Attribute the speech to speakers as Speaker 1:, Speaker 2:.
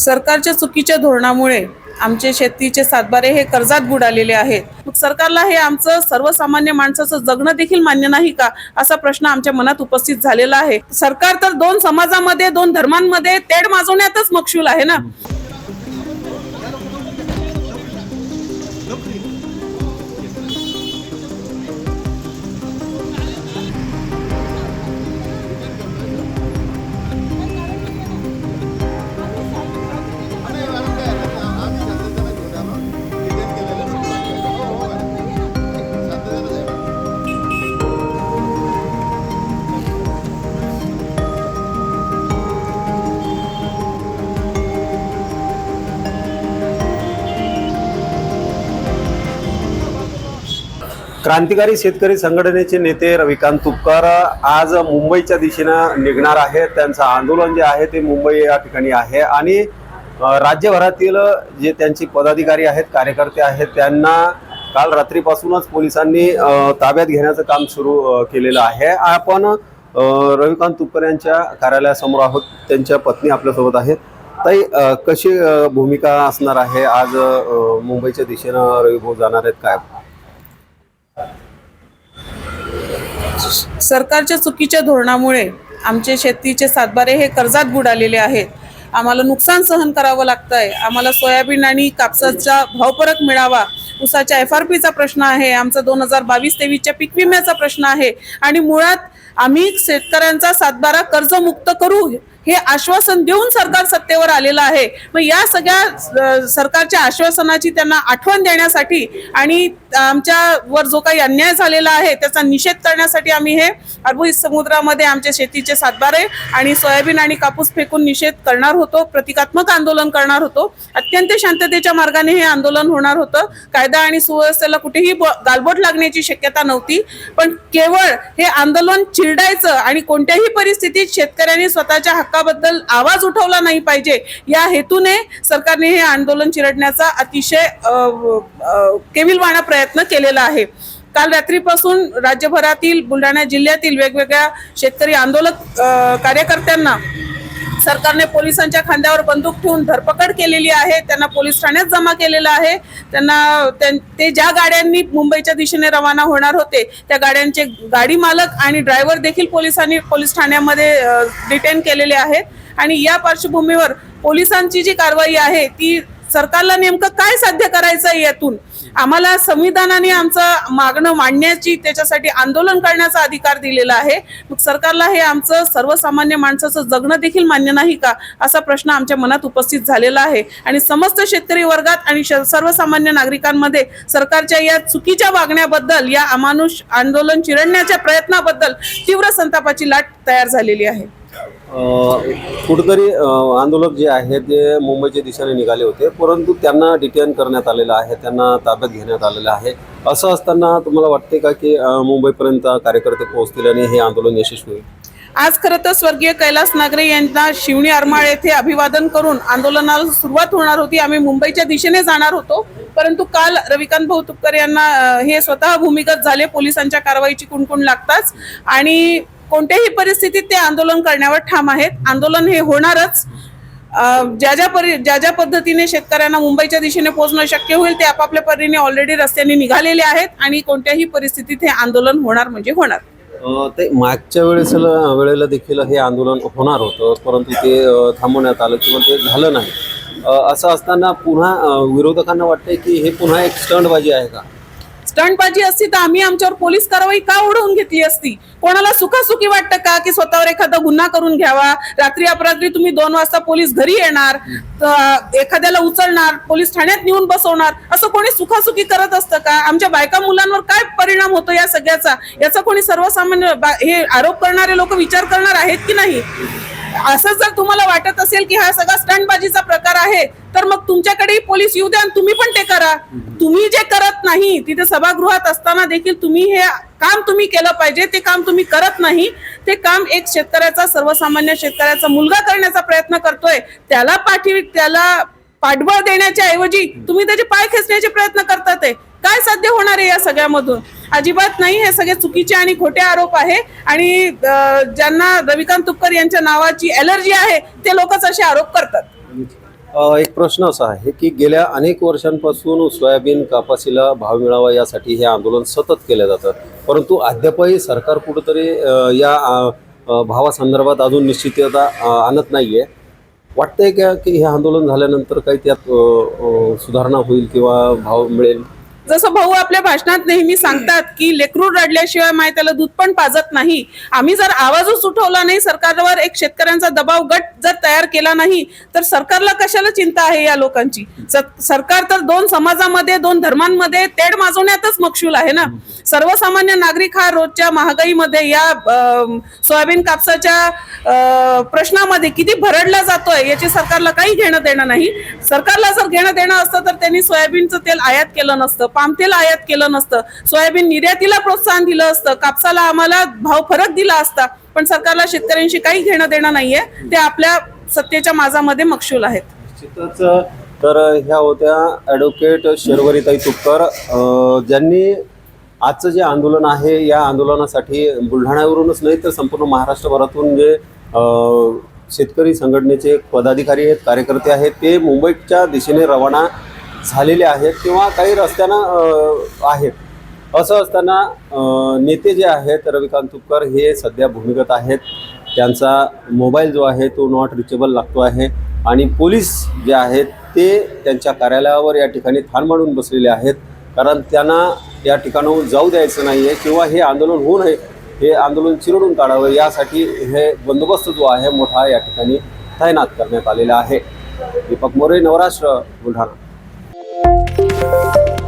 Speaker 1: सरकारच्या चुकीच्या धोरणामुळे आमचे शेतीचे सातबारे हे कर्जात बुडालेले आहेत. मग सरकारला हे आमचं सर्वसामान्य माणसाचं जगणं देखील मान्य नाही का? असा प्रश्न आमच्या मनात उपस्थित झालेला आहे. सरकार तर दोन समाजामध्ये दोन धर्मांमध्ये तेढ माजवण्यातच मक्षूल आहे ना?
Speaker 2: क्रांतिकारी शेतकरी संघटनेचे नेते रविकांत तुपकर आज मुंबईच्या दिशेनं निघणार आहेत. त्यांचं आंदोलन जे आहे ते मुंबई या ठिकाणी आहे. आणि राज्यभरातील जे त्यांचे पदाधिकारी आहेत कार्यकर्ते आहेत त्यांना काल रात्रीपासूनच पोलिसांनी ताब्यात घेण्याचं काम सुरू केलेलं आहे. आपण रविकांत तुपकर यांच्या कार्यालयासमोर आहोत. त्यांच्या पत्नी आपल्यासोबत आहेत. ताई कशी भूमिका असणार आहे? आज मुंबईच्या दिशेनं रविभाऊ जाणार आहेत. काय?
Speaker 1: सरकारच्या चुकीच्या धोरणामुळे आमचे शेतीचे सातबारे हे कर्जात बुडालेले आहेत. आम्हाला नुकसान सहन करावं लागतं आहे आम्हाला सोयाबीन आणि कापसाचा भावपरक मिळावा उसाच्या एफ आर पीचा प्रश्न आहे आमचा दोन हजार बावीस तेवीसच्या पीक विम्याचा प्रश्न आहे आणि मुळात आम्ही शेतकऱ्यांचा सातबारा कर्जमुक्त करू हे आश्वासन देऊन सरकार सत्तेवर आलेलं आहे. मग या सगळ्या सरकारच्या आश्वासनाची त्यांना आठवण देण्यासाठी आणि आमच्या वर जो काही अन्याय झालेला आहे त्याचा निषेध करण्यासाठी आम्ही हे अरबुई समुद्रामध्ये आमच्या शेतीचे सातबारे आणि सोयाबीन आणि कापूस फेकून निषेध करणार होतो प्रतिकात्मक आंदोलन करणार होतो. अत्यंत शांततेच्या मार्गाने हे आंदोलन होणार होतं. कायदा आणि सुव्यवस्थेला कुठेही ब- गालबोट लागण्याची शक्यता नव्हती. पण केवळ हे आंदोलन चिरडायचं आणि कोणत्याही परिस्थितीत शेतकऱ्यांनी स्वतःच्या हक्काबद्दल आवाज उठवला नाही पाहिजे. या हेतूने सरकारने हे आंदोलन चिरडण्याचा अतिशय केविलवाणा प्रयत्न केलेला आहे. काल रात्रीपासून राज्यभरातील बुलढाणा जिल्ह्यातील वेगवेगळ्या शेतकरी आंदोलक कार्यकर्त्यांना सरकारने पोलिसांच्या खांद्यावर बंदूक ठेवून धरपकड केलेली आहे. त्यांना पोलीस ठाण्यात जमा केलेलं आहे. त्यांना त्यां- ते ज्या गाड्यांनी मुंबईच्या दिशेने रवाना होणार होते त्या गाड्यांचे गाडी मालक आणि ड्रायव्हर देखील पोलिसांनी पोलीस ठाण्यामध्ये डिटेन केलेले आहेत. आणि या पार्श्वभूमीवर पोलिसांची जी कारवाई आहे ती सरकारला नेमकं काय साध्य करायचं आहे यातून? आम्हाला संविधानाने आमचं मागणं मांडण्याची त्याच्यासाठी आंदोलन करण्याचा अधिकार दिलेला आहे. मग सरकारला हे आमचं सर्वसामान्य माणसाचं जगणं देखील मान्य नाही का? असा प्रश्न आमच्या मनात उपस्थित झालेला आहे. आणि समस्त शेतकरी वर्गात आणि श- सर्वसामान्य नागरिकांमध्ये सरकारच्या या चुकीच्या वागण्याबद्दल या अमानुष आंदोलन चिरडण्याच्या प्रयत्नाबद्दल तीव्र संतापाची लाट तयार झालेली आहे.
Speaker 2: कुठंतरी आंदोलक जे आहे ते मुंबईच्या दिशेने निघाले होते परंतु त्यांना डिटेन करण्यात आलेलं आहे त्यांना ताब्यात घेण्यात आलेलं आहे. असं असताना तुम्हाला वाटते का की मुंबईपर्यंत कार्यकर्ते पोहोचतील आणि हे आंदोलन यशस्वी होईल?
Speaker 1: आज खरं तर स्वर्गीय कैलास नागरे यांना शिवणी आरमाळ येथे अभिवादन करून आंदोलनाला सुरुवात होणार होती. आम्ही मुंबईच्या दिशेने जाणार होतो परंतु काल रविकांत भाऊ तुपकर यांना हे स्वतः भूमिगत झाले. पोलिसांच्या कारवाईची कुणकुण लागताच. आणि कोणत्याही परिस्थितीत ते आंदोलन करण्यावर ठाम आहेत. आंदोलन हे होणारच. ज्या ज्या परि ज्या ज्या पद्धतीने शेतकऱ्यांना मुंबईच्या दिशेने पोहोचणं शक्य होईल ते आपापल्या परीने ऑलरेडी रस्त्याने निघालेले आहेत आणि कोणत्याही परिस्थितीत हे आंदोलन होणार म्हणजे होणार.
Speaker 2: ते मागच्या वेळेस वेळेला देखील हे आंदोलन होणार होतं परंतु ते थांबवण्यात आलं किंवा ते झालं नाही. असं असताना पुन्हा विरोधकांना वाटतंय की हे पुन्हा एक स्टंटबाजी आहे का?
Speaker 1: स्टंटबाजी असती तर आम्ही आमच्यावर पोलीस कारवाई का ओढवून घेतली असती? कोणाला सुखासुखी वाटतं का की स्वतःवर एखादा गुन्हा करून घ्यावा? रात्री अपरात्री तुम्ही दोन वाजता पोलीस घरी येणार एखाद्याला उचलणार पोलीस ठाण्यात नेऊन बसवणार असं कोणी सुखासुखी करत असतं का? आमच्या बायका मुलांवर काय परिणाम होतो या सगळ्याचा? याचा कोणी सर्वसामान्य बा- हे आरोप करणारे लोक विचार करणार आहेत की नाही? असं जर तुम्हाला वाटत असेल की हा सगळा स्टंटबाजीचा प्रकार आहे तर मग तुमच्याकडेही पोलीस येऊ द्या आणि तुम्ही पण ते करा. तुम्ही जे करत नाही तिथे सभागृहात असताना देखील तुम्ही हे काम तुम्ही केलं पाहिजे ते काम तुम्ही करत नाही. ते काम एक शेतकऱ्याचा सर्वसामान्य शेतकऱ्याचा मुलगा करण्याचा प्रयत्न करतोय. त्याला पाठी त्याला पाठबळ देण्याच्या ऐवजी तुम्ही त्याचे पाय खेचण्याचे प्रयत्न करतात आहे काय साध्य होणार आहे या सगळ्यामधून? अजिबात नाही हे सगळे चुकीचे आणि खोटे आरोप आहे. आणि ज्यांना रविकांत तुपकर यांच्या नावाची एलर्जी आहे ते लोकच असे आरोप करतात.
Speaker 2: एक प्रश्न असा आहे की गेल्या अनेक वर्षांपासून सोयाबीन कापासीला भाव मिळावा यासाठी हे आंदोलन सतत केलं जातं परंतु अद्यापही सरकार कुठंतरी या भावासंदर्भात अजून निश्चितता अ, आणत नाहीये. वाटतंय का की हे आंदोलन झाल्यानंतर काही त्यात सुधारणा होईल किंवा भाव मिळेल?
Speaker 1: जसं भाऊ आपल्या भाषणात नेहमी सांगतात की लेकरू रडल्याशिवाय माय त्याला दूध पण पाजत नाही. आम्ही जर आवाजच उठवला नाही सरकारवर एक शेतकऱ्यांचा दबाव गट जर तयार केला नाही तर सरकारला कशाला चिंता आहे या लोकांची? स- सरकार तर दोन समाजामध्ये दोन धर्मांमध्ये तेढ माजवण्यातच मक्षूल आहे ना? सर्वसामान्य नागरिक हा रोजच्या महागाईमध्ये या सोयाबीन कापसाच्या प्रश्नामध्ये किती भरडला जातोय याची सरकारला काही घेणं देणं नाही. सरकारला जर घेणं देणं असतं तर त्यांनी सोयाबीनचं तेल आयात केलं नसतं. पामतेल आयात केलं नसतं. सोयाबीन निर्यातीला प्रोत्साहन दिलं असतं. कापसाला आम्हाला भाव फरक दिला असता. पण सरकारला शेतकऱ्यांशी काही घेणं देणं नाहीये. ते आपल्या सत्तेच्या माझामध्ये मक्षूल आहेत.
Speaker 2: निश्चितच तर ह्या होत्या ॲडव्होकेट शर्वरीताई तुपकर. ज्यांनी आजचं जे आंदोलन आहे या आंदोलनासाठी बुलढाण्यावरूनच नाही तर संपूर्ण महाराष्ट्रभरातून जे शेतकरी संघटनेचे पदाधिकारी आहेत कार्यकर्ते आहेत ते मुंबईच्या दिशेने रवाना झालेले आहेत किंवा काही रस्त्यानं आहेत. असं असताना नेते जे आहेत रविकांत तुपकर हे सध्या भूमिगत आहेत. त्यांचा मोबाईल जो आहे तो नॉट रिचेबल लागतो आहे. आणि पोलीस जे आहेत ते त्यांच्या कार्यालयावर या ठिकाणी ठाण मांडून बसलेले आहेत. कारण त्यांना या ठिकाणाहून जाऊ द्यायचं नाही आहे किंवा हे आंदोलन होऊ नये हे आंदोलन चिरडून काढावं यासाठी हे बंदोबस्त जो आहे मोठा या ठिकाणी तैनात करण्यात आलेला आहे. दीपक मोरे नवराष्ट्र बुलढाणा. Música